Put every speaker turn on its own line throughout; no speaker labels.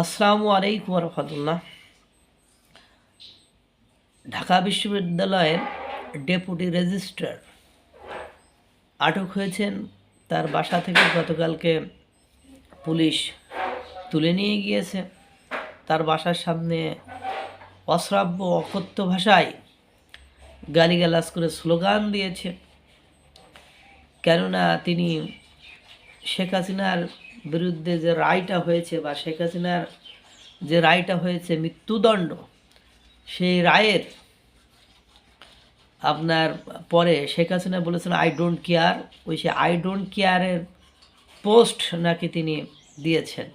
আসসালামু আলাইকুম রহমতুল্লাহ ঢাকা বিশ্ববিদ্যালয়ের ডেপুটি রেজিস্ট্রার আটক হয়েছেন। তার বাসা থেকে গতকালকে পুলিশ তুলে নিয়ে গিয়েছে। তার বাসার সামনে অশ্রাব্য অকথ্য ভাষায় গালিগালাজ করে স্লোগান দিয়েছে। কেননা তিনি শেখ হাসিনার বিরুদ্ধে যে রায়টা হয়েছে বা শেখ হাসিনার যে রায়টা হয়েছে মৃত্যুদণ্ড, সেই রায়ের আপনার পরে শেখ হাসিনা বলেছেন আই ডোন্ট কেয়ার ওই সে আই ডোন্ট কেয়ারের পোস্ট নাকি তিনি দিয়েছেন।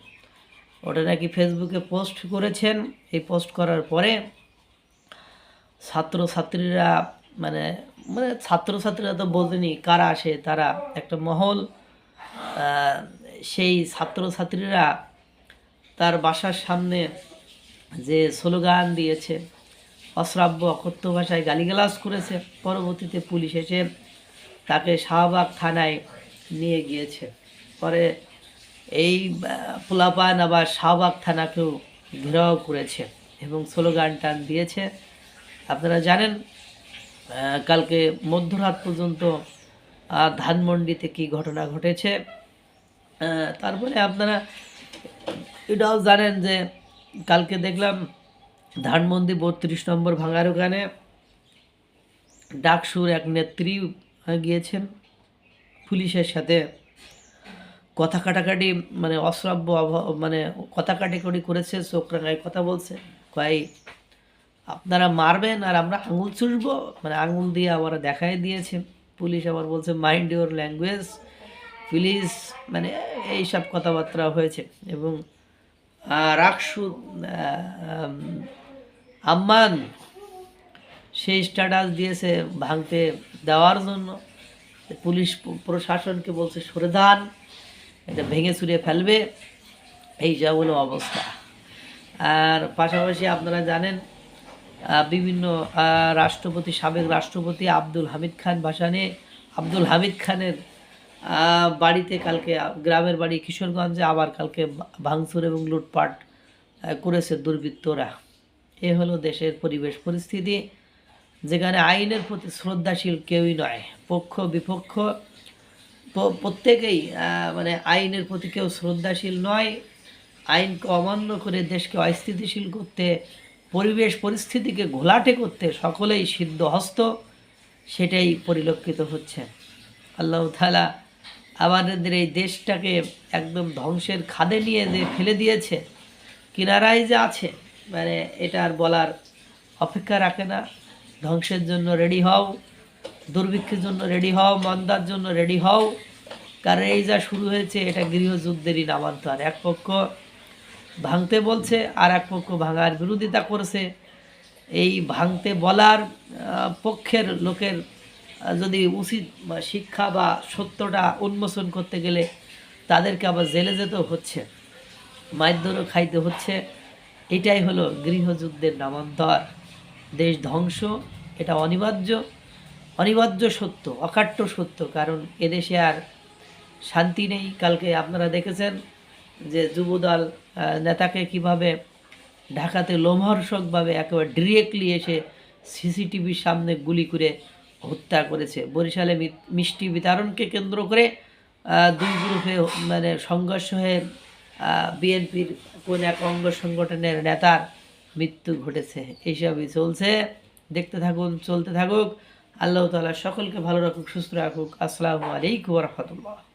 ওটা নাকি ফেসবুকে পোস্ট করেছেন। এই পোস্ট করার পরে ছাত্রছাত্রীরা মানে মানে ছাত্রছাত্রীরা তো বলতেনি কারা আসে তারা একটা মহল সেই ছাত্রছাত্রীরা তার বাসার সামনে যে স্লোগান দিয়েছে, অশ্রাব্য অকথ্য ভাষায় গালিগালাজ করেছে, পরবর্তীতে পুলিশ এসে তাকে শাহবাগ থানায় নিয়ে গিয়েছে। পরে এই পোলাপান আবার শাহবাগ থানাকেও ঘেরাও করেছে এবং স্লোগান টান দিয়েছে। আপনারা জানেন কালকে মধ্যরাত পর্যন্ত ধানমন্ডিতে কি ঘটনা ঘটেছে? তারপরে আপনারা এটাও জানেন যে কালকে দেখলাম ধানমন্ডি বত্রিশ নম্বর ভাঙার ওখানে ডাকসুর এক নেত্রী গিয়েছেন। পুলিশের সাথে কথা কাটাকাটি মানে অশ্রাব্য মানে কথা কাটাকাটি করেছে চোখ রাঙায় কথা বলছে। কয়, আপনারা মারবেন আর আমরা আঙুল চুষবো? মানে আঙুল দিয়ে আবার দেখাই দিয়েছে। পুলিশ আবার বলছে মাইন্ড ইউর ল্যাঙ্গুয়েজ প্লিজ মানে এইসব কথাবার্তা হয়েছে। এবং রাকসু আম্মান সেই স্ট্যাটাস দিয়েছে ভাঙতে দেওয়ার জন্য। পুলিশ প্রশাসনকে বলছে, সরে দান এটা ভেঙে চুরে ফেলবে। এই যা হলো অবস্থা। আর পাশাপাশি আপনারা জানেন বিভিন্ন রাষ্ট্রপতি, সাবেক রাষ্ট্রপতি আব্দুল হামিদ খান ভাসানে, আব্দুল হামিদ খানের বাড়িতে কালকে, গ্রামের বাড়ি কিশোরগঞ্জে, আবার কালকে ভাঙচুর এবং লুটপাট করেছে দুর্বৃত্তরা। এ হলো দেশের পরিবেশ পরিস্থিতি, যেখানে আইনের প্রতি শ্রদ্ধাশীল কেউই নয়, পক্ষ বিপক্ষ। প্রত্যেকেই মানে আইনের প্রতি কেউ শ্রদ্ধাশীল নয় আইনকে অমান্য করে দেশকে অস্থিতিশীল করতে, পরিবেশ পরিস্থিতিকে ঘোলাটে করতে সকলেই সিদ্ধ হস্ত সেটাই পরিলক্ষিত হচ্ছে। আল্লাহ তালা আমাদের এই দেশটাকে একদম ধ্বংসের খাদে নিয়ে যে ফেলে দিয়েছে কিনারায় যে আছে মানে এটা আর বলার অপেক্ষা রাখে না। ধ্বংসের জন্য রেডি হও, দুর্ভিক্ষের জন্য রেডি হও, মন্দার জন্য রেডি হও। কারণ এই যা শুরু হয়েছে, এটা গৃহযুদ্ধেরই নামান্তর। এক পক্ষ ভাঙতে বলছে, আর এক পক্ষ ভাঙার বিরোধিতা করছে। এই ভাঙতে বলার পক্ষের লোকের যদি উচিত বা শিক্ষা বা সত্যটা উন্মোচন করতে গেলে তাদেরকে আবার জেলে যেতেও হচ্ছে, মারধরও খাইতে হচ্ছে। এটাই হলো গৃহযুদ্ধের নামান্তর। দেশ ধ্বংস, এটা অনিবার্য। অনিবার্য সত্য, অকাট্য সত্য, কারণ এদেশে আর শান্তি নেই। কালকে আপনারা দেখেছেন যে যুবদল নেতাকে কীভাবে ঢাকাতে লোমহর্ষকভাবে একেবারে ডিরেক্টলি এসে সিসিটিভির সামনে গুলি করে হত্যা করেছে। বরিশালে মিষ্টি বিতরণকে কেন্দ্র করে দুই গ্রুপে মানে সংঘর্ষ হয়ে বিএনপির কোন এক অঙ্গ সংগঠনের নেতার মৃত্যু ঘটেছে। এইসবই চলছে। দেখতে থাকুন, চলতে থাকুক। আল্লাহ তালা সকলকে ভালো রাখুক, সুস্থ রাখুক। আসসালামু আলাইকুম রহমতুল্লাহ।